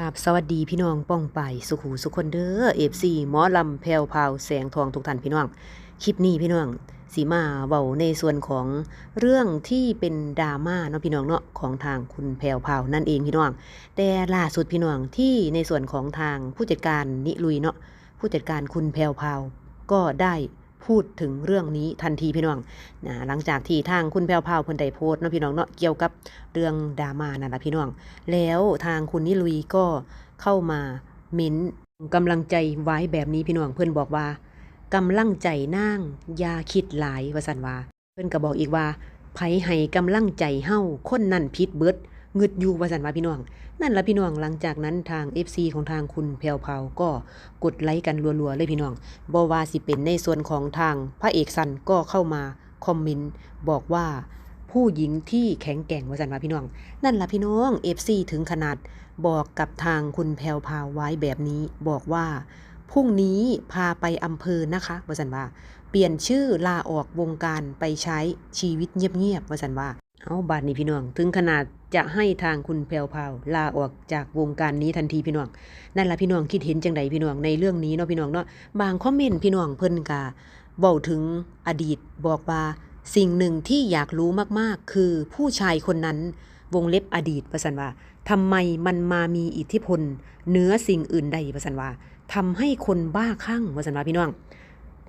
กับสวัสดีพี่น้องป้องไปสุขูสุขคนเด้อเอฟซีหมอลำแพวพาวแสงทองทุกท่านพี่น้อง คลิปนี้พี่น้องสีมาเบาในส่วนของเรื่องที่เป็นดราม่าเนาะพี่น้องเนาะของทางคุณแพวพาวนั่นเองพี่น้อง แต่ล่าสุดพี่น้องที่ในส่วนของทางผู้จัดการนิลุยเนาะผู้จัดการคุณแพวพาวก็ได้ พูดถึงเรื่องนี้ทันทีพี่น้องนะหลังจากที่ทางคุณแพรวพาวเพิ่นได้โพสต์เนาะพี่น้องเนาะเกี่ยวกับเรื่องดราม่านั่นแหละพี่น้อง แล้วทางคุณนิลุยก็เข้ามาเม้นกำลังใจไว้แบบนี้พี่น้องเพื่อนบอกว่ากำลังใจนางยาคิดหลายวสันวาเพื่อนก็บอกอีกว่าไผให้กำลังใจเฮาคนนั่นพิษเบิด เงึดอยู่ว่าสันว่าพี่น้อง นั่นละพี่น้องหลังจากนั้นทาง FC ของทางคุณแพรวพราก็กดไลค์กันรัวๆเลยพี่น้องบอว่าสิเป็นในส่วนของทางพระเอกสันก็เข้ามาคอมเมนต์บอกว่าผู้หญิงที่แข็งแกร่งว่าสันว่าพี่น้อง นั่นล่ะพี่น้อง FC ถึงขนาดบอกกับทางคุณแพรวพาวไว้แบบนี้บอกว่าพรุ่งนี้พาไปอำเภอนะคะว่าสันว่า เปลี่ยนชื่อลาออกวงการไปใช้ชีวิตเงียบๆว่าสันว่าเอาบาดนี้พี่น้อง ถึงขนาด จะให้ทางคุณแพรวพาวลาออกจากวงการนี้ทันทีพี่น้อง นั่นละพี่น้องคิดเห็นจังใดพี่น้องในเรื่องนี้เนาะพี่น้องเนาะบางคอมเมนต์พี่น้องเพิ่นกะเว้าถึงอดีตบอกว่าสิ่งหนึ่งที่อยากรู้มากๆ คือผู้ชายคนนั้นวงเล็บอดีตประสันว่าทำไมมันมามีอิทธิพลเหนือสิ่งอื่นใดประสันว่าทำให้คนบ้าคลั่งประสันว่าพี่น้อง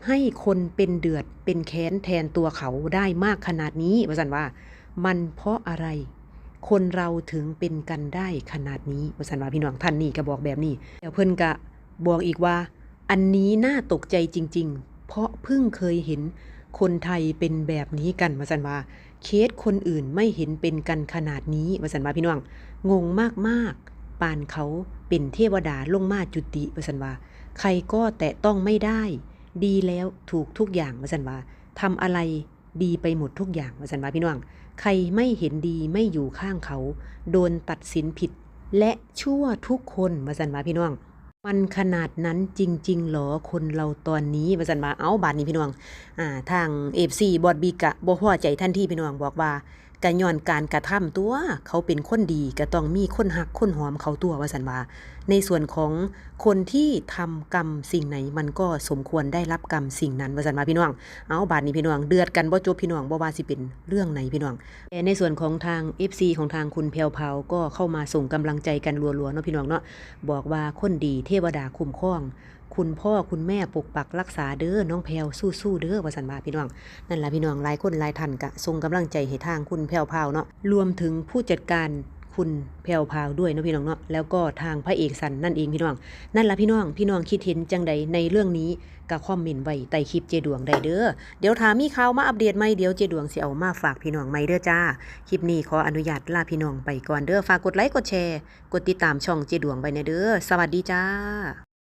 ให้คนเป็นเดือดเป็นแค้นแทนตัวเขาได้มากขนาดนี้ประสันว่า มันเพราะอะไร คนเราถึงเป็นกันได้ขนาดนี้ประสันว่าพี่น้องท่านนี่ก็บอกแบบนี้เดี๋ยวเพิ่นกะบอกอีกว่า อันนี้น่าตกใจจริง ๆ เพราะเพิ่งเคยเห็นคนไทยเป็นแบบนี้กันมาสันว่าเคสคนอื่นไม่เห็นเป็นกันขนาดนี้มาสันว่าพี่น้อง งงมากๆ ปานเขาเป็นเทวดาลงมาจุติมาสันว่าใครก็แตะต้องไม่ได้ ดีแล้วถูกทุกอย่างมาสันว่าทำอะไร ดีไปหมดทุกอย่างมาสันว่าพี่น้อง ใครไม่เห็นดีไม่อยู่ข้างเขา โดนตัดสินผิด และชั่วทุกคนมาสันว่าพี่น้อง มันขนาดนั้นจริงๆหรอคนเราตอนนี้มาสันว่าเอาบาทนี้พี่น้องอ่าทางเอฟซีบอดบีกะบ่พอใจทันทีพี่น้องบอกว่า กะย้อนการกระทำตัว เขาเป็นคนดีก็ต้องมีคนหักคนหอมเขาตัวว่าสันว่า ในส่วนของคนที่ทำกรรมสิ่งไหนมันก็สมควรได้รับกรรมสิ่งนั้นว่าสันว่าพี่น้อง เอาบาดนี้พี่น้องเดือดกันบ่จบพี่น้องบ่ว่าสิเป็นเรื่องไหนพี่น้องแต่ในส่วนของทาง FC ของทางคุณเพลวเผาก็เข้ามาส่งกำลังใจกันรัวๆเนาะพี่น้องเนาะบอกว่าคนดีเทวดาคุ้มครอง คุณพ่อคุณแม่ปกปักรักษาเด้อน้องแพลวสู้ๆเด้อว่าสันว่าพี่น้อง นั่นละพี่น้องหลายคนหลายท่านกะส่งกำลังใจให้ทางคุณแพรวพราวเนาะรวมถึงผู้จัดการคุณแพรวพราวด้วยเนาะพี่น้องเนาะแล้วก็ทางพระเอกสันนั่นเองพี่น้องนั่นละพี่น้องพี่น้องคิดเห็นจังใดในเรื่องนี้ก็คอมเมนต์ไว้ใต้คลิปเจดวงได้เด้อเดี๋ยวถามมีข่าวมาอัปเดตใหมเดี๋ยวเจดวงสิเอามาฝากพี่น้องใหมเด้อจ้าคลิปนี้ขออนุญาตลาพี่น้องไปก่อนเด้อฝากกดไลค์กดแชร์ กดติดตามช่องเจดวงไปนะเด้อสวัสดีจ้า